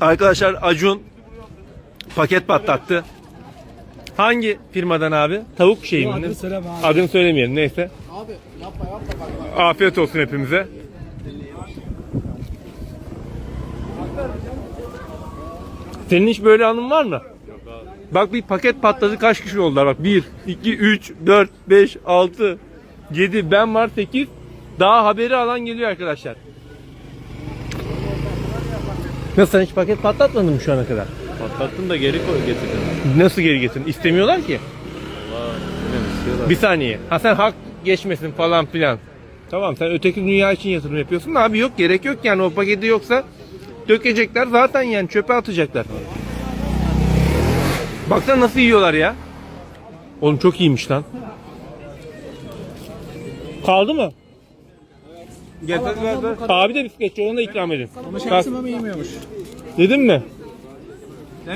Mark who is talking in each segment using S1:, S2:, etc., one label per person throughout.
S1: Arkadaşlar Acun paket patlattı. Hangi firmadan abi? Tavuk şeyi mi?
S2: adını söyleme abi.
S1: Adını söylemeyelim neyse.
S2: Abi yapma yapma bak.
S1: Afiyet olsun hepimize. Senin hiç böyle anın var mı? Bak bir paket patladı kaç kişi oldular bak 1, 2, 3, 4, 5, 6, 7 ben var 8 daha haberi alan geliyor arkadaşlar. Nasıl sen hiç paket patlatmadın mı şu ana kadar?
S3: Patlattın da geri koy getirdin.
S1: Nasıl geri getirin? İstemiyorlar ki. Bir saniye. Ha sen hak geçmesin falan filan. Tamam sen öteki dünya için yatırım yapıyorsun da abi yok gerek yok yani o paketi yoksa dökecekler zaten yani çöpe atacaklar. Baksana nasıl yiyorlar ya. Oğlum çok iyiymiş lan. Kaldı mı? Getir ver ver. Abi de bisikletçi ona da ikram edin.
S2: Ama
S1: Bak,
S2: şansım ama yemiyormuş.
S1: Dedim mi?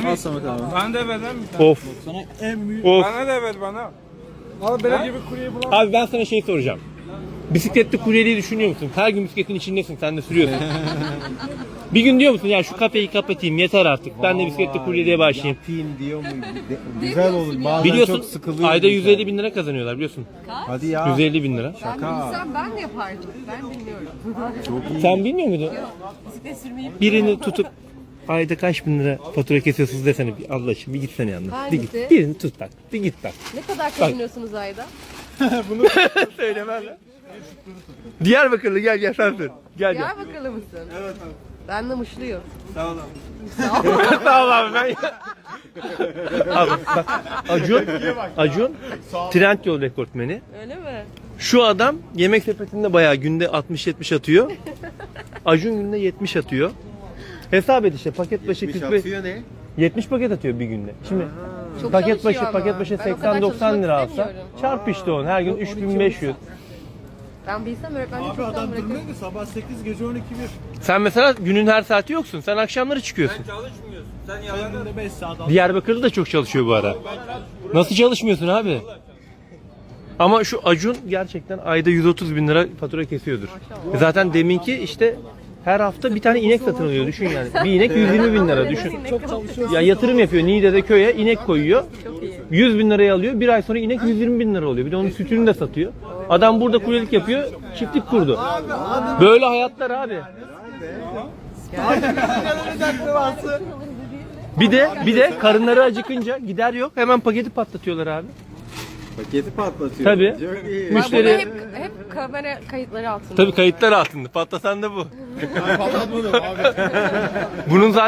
S2: Al Samet abi.
S4: Ben de verem bir tane.
S1: Of.
S2: Sana en büyük...
S1: Of.
S4: Bana da ver bana.
S2: Abi benim gibi kuryeyi bulan...
S1: Abi ben sana şey soracağım. Bisikletli kuryeliği düşünüyor musun? Her gün bisikletin içindesin, sen de sürüyorsun. bir gün diyor musun ya şu kafeyi kapatayım yeter artık. Ben de bisikletli kuryeliğe başlayayım.
S3: Yapayım diyor mu? De- güzel olur. Bazen
S1: Biliyorsun
S3: çok sıkılıyorum.
S1: ayda 150 bin lira kazanıyorlar biliyorsun.
S3: Hadi ya.
S1: 150 bin lira.
S5: Ben bilsem ben de yapardım. Ben bilmiyorum.
S1: Sen bilmiyor muydun?
S5: Bisiklet sürmeyi
S1: Birini tutup ayda kaç bin lira fatura kesiyorsunuz desene bir Allah aşkına bir gitsene yanına. Bir git.
S5: Hangisi?
S1: Birini tut bak. Bir git bak.
S5: Ne kadar kazanıyorsunuz ayda?
S1: Söylemem Diyarbakırlı gel gel sen sür. Gel gel.
S5: Diyarbakırlı mısın? Evet Ben de Muşluyum.
S1: Sağ ol abi ben. abi bak Acun, Acun trend yol rekortmeni.
S5: Öyle mi?
S1: Şu adam yemek sepetinde bayağı günde 60-70 atıyor. Acun günde 70 atıyor. Hesap et işte paket başı 45
S3: Atıyor ne?
S1: 70 paket atıyor bir günde. Şimdi
S5: Çok
S1: paket başı
S5: ama.
S1: paket başı
S5: Ben o kadar
S1: 80-90 lira alsa çarp işte onu her gün 3500.
S5: Ben bilsem öğretmenlik
S2: Abi
S5: çoktan
S2: adam
S5: bırakırım.
S2: durmuyor ki sabah 8 gece 12 bir.
S1: Sen mesela günün her saati yoksun. Sen akşamları çıkıyorsun.
S4: Çalışmıyorsun. Sen
S2: Ben
S4: yalan
S2: günde 5 saat al.
S1: Diyarbakırlı da çok çalışıyor bu ara. Nasıl çalışmıyorsun abi? Ama şu Acun gerçekten ayda 130 bin lira fatura kesiyordur. E Zaten deminki işte her hafta bir tane inek satın alıyor düşün yani. Bir inek 120 bin lira düşün.
S2: Çok çalışıyor.
S1: Ya yatırım yapıyor Niğde'de köye inek koyuyor.
S5: Çok iyi.
S1: 100 bin liraya alıyor. Bir ay sonra inek 120 bin lira oluyor. Bir de onun sütünü de satıyor. Adam burada kuryelik yapıyor. Çiftlik kurdu. Böyle hayatlar abi. Bir de bir de karınları acıkınca gider yok. Hemen paketi patlatıyorlar abi.
S3: Paketi patlatıyor.
S1: Tabii.
S3: Çok iyi.
S5: Burada
S1: Müşteri
S5: hep, hep kamera kayıtları altında.
S1: tabii kayıtlar altında. Patlasan da bu.
S2: Patlatmadım abi.
S1: Bunun zaten